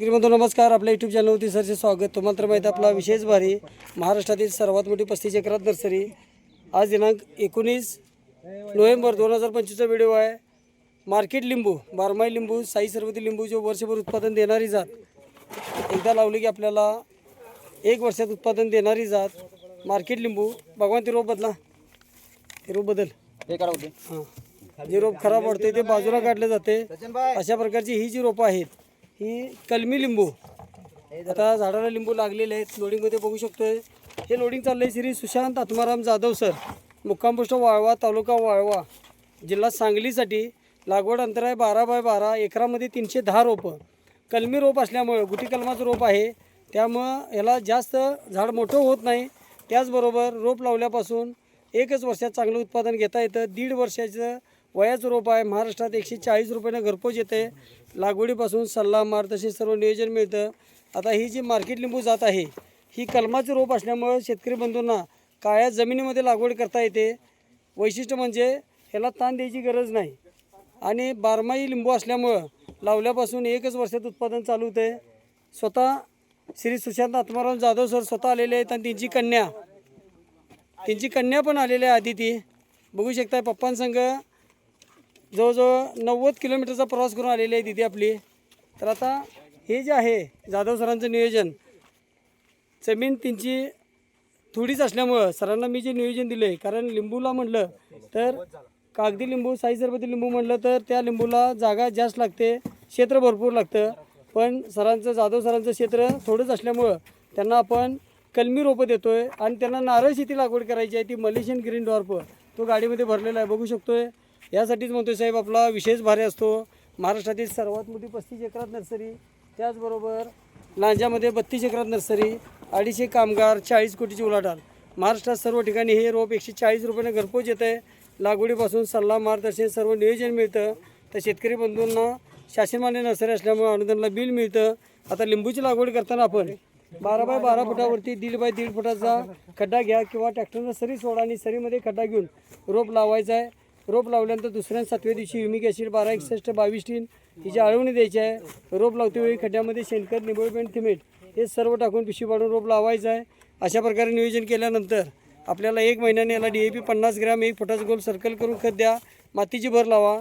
श्रीमंत नमस्कार. आपल्या यूट्यूब चॅनलवरती सरचे स्वागत. तुम्हाला तर माहिती आपला विशेष भारी महाराष्ट्रातील सर्वात मोठी पस्तीस एकरात नर्सरी. आज दिनांक एकोणीस नोव्हेंबर दोन हजार पंचवीसचा व्हिडिओ आहे. मार्केट लिंबू बारमाही लिंबू साई सरबती लिंबू जो वर्षभर उत्पादन देणारी जात. एकदा लावली की आपल्याला एक वर्षात उत्पादन देणारी जात मार्केट लिंबू. भगवान ते रोप बदला. ते रोप बदल. हे करा होते हां. जे रोप खराब वाढते ते बाजूला काढले जाते. अशा प्रकारची ही जी रोपं आहेत ही कलमी लिंबू. आता झाडाला लिंबू लागलेले आहेत. लोडिंगमध्ये बघू शकतोय. हे लोडिंग चाललं आहे श्री सुशांत आत्माराम जाधव सर. मुक्कामपोस्ट वाळवा तालुका वाळवा. जिल्हा सांगलीसाठी लागवड अंतर आहे बारा बाय बारा एकरामध्ये तीनशे दहा रोपं. कलमी रोप असल्यामुळं गुटी कलमाचं रोप आहे. त्यामुळं याला जास्त झाड मोठं होत नाही. त्याचबरोबर रोप लावल्यापासून एकच वर्षात चांगलं उत्पादन घेता येतं. दीड वर्षाचं वयाचं रोप आहे. महाराष्ट्रात एकशे चाळीस रुपयानं घरपोच येते. लागवडीपासून सल्ला मार्गदर्शन सर्व नियोजन मिळतं. आता ही जी मार्केट लिंबू जात आहे ही कलमाचं रोप असल्यामुळं शेतकरी बंधूंना काळ्या जमिनीमध्ये लागवड करता येते. वैशिष्ट्य म्हणजे ह्याला ताण द्यायची गरज नाही. आणि बारमाही लिंबू असल्यामुळं लावल्यापासून एकच वर्षात उत्पादन चालू होते. स्वतः श्री सुशांत आत्माराम जाधव सर स्वतः आलेले आहेत आणि त्यांची कन्या त्यांची कन्या पण आलेली आहे आदिती. बघू शकताय पप्पांसंग. जवळजवळ नव्वद किलोमीटरचा प्रवास करून आलेली आहे दिदी आपली. तर आता हे जे आहे जाधव सरांचं नियोजन जमीन त्यांची थोडीच असल्यामुळं सरांना मी जे नियोजन दिलं आहे कारण लिंबूला म्हटलं तर कागदी लिंबू साईजरबती लिंबू म्हटलं तर त्या लिंबूला जागा जास्त लागते क्षेत्र भरपूर लागतं. पण सरांचं जाधव सरांचं क्षेत्र थोडंच असल्यामुळं त्यांना आपण कलमी रोपं देतो आहे आणि त्यांना नारळ शेती लागवड करायची आहे ती मलेशियन ग्रीन डॉर्प तो गाडीमध्ये भरलेला आहे. बघू शकतो आहे यासाठीच म्हणतोय साहेब आपला विशेष भारी असतो. महाराष्ट्रातील सर्वात मोठी पस्तीस एकरात नर्सरी त्याचबरोबर लांजामध्ये बत्तीस एकरात नर्सरी अडीचशे कामगार चाळीस कोटीची उलाढाल. महाराष्ट्रात सर्व ठिकाणी हे रोप एकशे चाळीस रुपयाने घरपोच येतं आहे. लागवडीपासून सल्ला मार्गदर्शन सर्व नियोजन मिळतं. तर शेतकरी बंधूंना शासनमान्य नर्सरी असल्यामुळे अनुदानला बिल मिळतं. आता लिंबूची लागवड करताना आपण बारा बाय बारा फुटावरती दीड बाय दीड फुटाचा खड्डा घ्या किंवा ट्रॅक्टरनं सरी सोडा आणि सरीमध्ये खड्डा घेऊन रोप लावायचा आहे. रोप लावल्यानंतर दुसऱ्या सातव्या दिवशी युमिक ॲसिड बारा एकसष्ट बावीस टीन हिची आळवणी द्यायची आहे रोप लावतेवेळी खड्ड्यामध्ये शेणखत निबोळपेंट थिमेट हे सर्व टाकून पिशवी पाडून रोप लावायचं आहे. अशा प्रकारे नियोजन केल्यानंतर आपल्याला एक महिन्याने याला डी ए पी पन्नास ग्रॅम एक फुटाचं गोल सर्कल करून खत द्या मातीची भर लावा.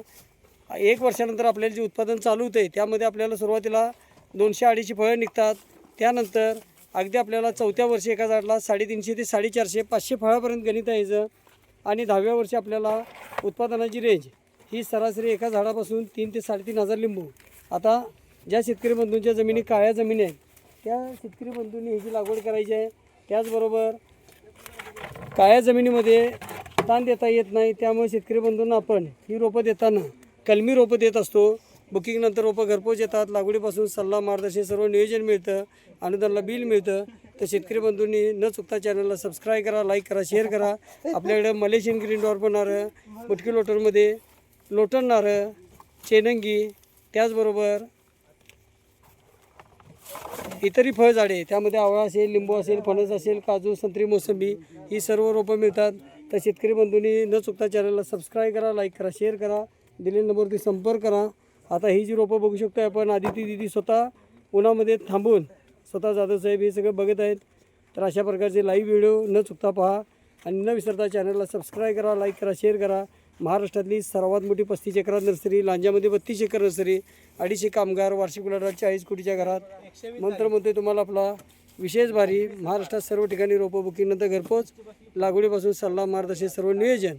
एक वर्षानंतर आपल्याला जे उत्पादन चालू होतं त्यामध्ये आपल्याला सुरुवातीला दोनशे अडीचशे फळं निघतात. त्यानंतर अगदी आपल्याला चौथ्या वर्षी एका झाडला साडेतीनशे ते साडेचारशे पाचशे फळापर्यंत गणित यायचं आणि दहाव्या वर्षी आपल्याला उत्पादनाची रेंज ही सरासरी एका झाडापासून तीन ते साडेतीन हजार लिंबू. आता ज्या शेतकरी बंधूंच्या जमिनी काळ्या जमिनी आहेत त्या शेतकरी बंधूंनी ह्याची लागवड करायची आहे. त्याचबरोबर काळ्या जमिनीमध्ये ताण देता येत नाही त्यामुळे शेतकरी बंधूंना आपण ही रोपं देताना कलमी रोपं देत असतो. बुकिंगनंतर रोपं घरपोच येतात लागवडीपासून सल्ला मार्गदर्शन सर्व नियोजन मिळतं अनुदानला बिल मिळतं. तर शेतकरी बंधूंनी न चुकता चॅनलला सबस्क्राईब करा लाईक करा शेअर करा. आपल्याकडे मलेशियन ग्रीन डॉर पण नारळ मुटकी लोटरमध्ये लोटण नारळ चेनंगी त्याचबरोबर इतरही फळझाडे त्यामध्ये आवळा असेल लिंबू असेल फणस असेल काजू संत्री मोसंबी ही सर्व रोपं मिळतात. तर शेतकरी बंधूंनी न चुकता चॅनलला सबस्क्राईब करा लाईक करा शेअर करा. दिलेल्या नंबरवरती संपर्क करा. आता ही जी रोपं बघू शकतो आपण आदिती दिदी स्वतः उन्हामध्ये थांबून स्वतः जाधव साहेब हे सगळं बघत आहेत. तर अशा प्रकारचे लाईव्ह व्हिडिओ न चुकता पहा आणि न विसरता चॅनलला सबस्क्राईब करा लाईक करा शेअर करा. महाराष्ट्रातली सर्वात मोठी पस्तीस एकरात नर्सरी लांजामध्ये बत्तीस एकर नर्सरी अडीचशे कामगार वार्षिक उलाढाल चाळीस कोटीच्या घरात. मंत्र म्हणते तुम्हाला आपला विशेष भारी महाराष्ट्रात सर्व ठिकाणी रोपं बुकिंगनंतर घरपोच लागवडीपासून सल्ला मार्गदर्शन सर्व नियोजन.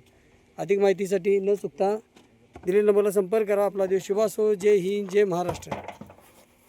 अधिक माहितीसाठी न चुकता दिलेल्या नंबरला संपर्क करा. आपला देव शुभ असो जय हिंद जय महाराष्ट्र.